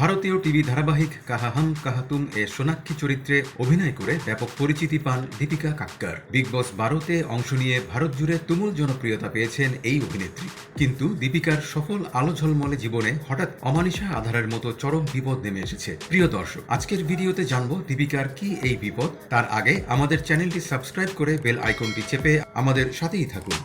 ভারতীয় টিভি ধারাবাহিক কাহা হাম কাহা তুম এ সোনাক্ষী চরিত্রে অভিনয় করে ব্যাপক পরিচিতি পান দীপিকা কাক্কার। বিগ বস বারোতে অংশ নিয়ে ভারত জুড়ে তুমুল জনপ্রিয়তা পেয়েছেন এই অভিনেত্রী। কিন্তু দীপিকার সফল আলো ঝলমলে জীবনে হঠাৎ অমানিসা আধারের মতো চরম বিপদ নেমে এসেছে। প্রিয় দর্শক, আজকের ভিডিওতে জানব দীপিকার কি এই বিপদ। তার আগে আমাদের চ্যানেলটি সাবস্ক্রাইব করে বেল আইকনটি চেপে আমাদের সাথেই থাকুন।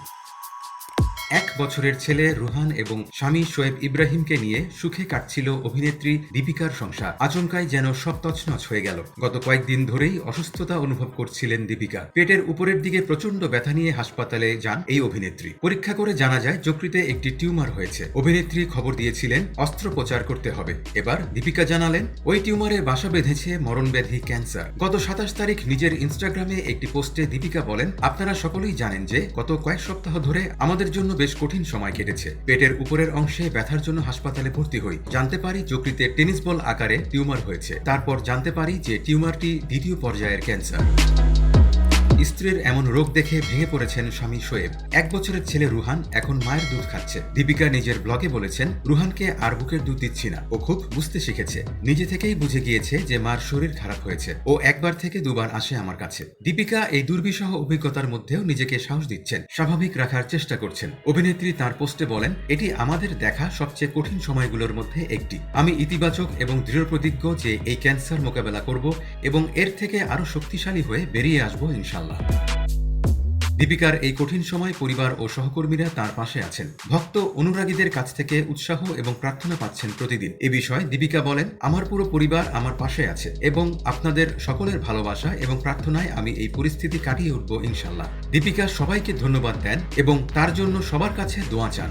এক বছরের ছেলে রুহান এবং স্বামী শোয়েব ইব্রাহিমকে নিয়ে সুখে কাটছিল অভিনেত্রী দীপিকার সংসার। আচমকাই যেন সব তছনছ হয়ে গেল। গত কয়েকদিন ধরেই অসুস্থতা অনুভব করছিলেন দীপিকা। পেটের উপরের দিকে প্রচণ্ড ব্যথা নিয়ে হাসপাতালে যান এই অভিনেত্রী। পরীক্ষা করে জানা যায়, যকৃতে একটি টিউমার হয়েছে। অভিনেত্রী খবর দিয়েছিলেন অস্ত্রোপচার করতে হবে। এবার দীপিকা জানালেন, ওই টিউমারে বাসা বেঁধেছে মরণব্যাধি ক্যান্সার। গত সাতাশ তারিখ নিজের ইনস্টাগ্রামে একটি পোস্টে দীপিকা বলেন, আপনারা সকলেই জানেন যে গত কয়েক সপ্তাহ ধরে আমাদের জন্য বেশ কঠিন সময় কেটেছে। পেটের উপরের অংশে ব্যথার জন্য হাসপাতালে ভর্তি হই। জানতে পারি যকৃতে টেনিস বল আকারে টিউমার হয়েছে। তারপর জানতে পারি যে টিউমারটি দ্বিতীয় পর্যায়ের ক্যান্সার। স্ত্রীর এমন রোগ দেখে ভেঙে পড়েছেন স্বামী শোয়েব এক বছরের ছেলে রুহান এখন মায়ের দুধ খাচ্ছে। দীপিকা নিজের ব্লগে বলেছেন, রুহানকে আর বুকের দুধ দিচ্ছি না। ও খুব বুঝতে শিখেছে। নিজে থেকেই বুঝে গিয়েছে যে মার শরীর খারাপ হয়েছে। ও একবার থেকে দুবার আসে আমার কাছে। দীপিকা এই দুর্বিষহ অভিজ্ঞতার মধ্যেও নিজেকে সাহস দিচ্ছেন। স্বাভাবিক রাখার চেষ্টা করছেন। অভিনেত্রী তার পোস্টে বলেন, এটি আমাদের দেখা সবচেয়ে কঠিন সময়গুলোর মধ্যে একটি। আমি ইতিবাচক এবং দৃঢ় প্রতিজ্ঞ যে এই ক্যান্সার মোকাবেলা করব এবং এর থেকে আরও শক্তিশালী হয়ে বেরিয়ে আসব ইনশাল্লাহ দীপিকার এই কঠিন সময় পরিবার ও সহকর্মীরা তার পাশে আছেন। ভক্ত অনুরাগীদের কাছ থেকে উৎসাহ এবং প্রার্থনা পাচ্ছেন প্রতিদিন। এ বিষয়ে দীপিকা বলেন, আমার পুরো পরিবার আমার পাশে আছে এবং আপনাদের সকলের ভালোবাসা এবং প্রার্থনায় আমি এই পরিস্থিতি কাটিয়ে উঠব ইনশাল্লাহ। দীপিকা সবাইকে ধন্যবাদ দেন এবং তার জন্য সবার কাছে দোয়া চান।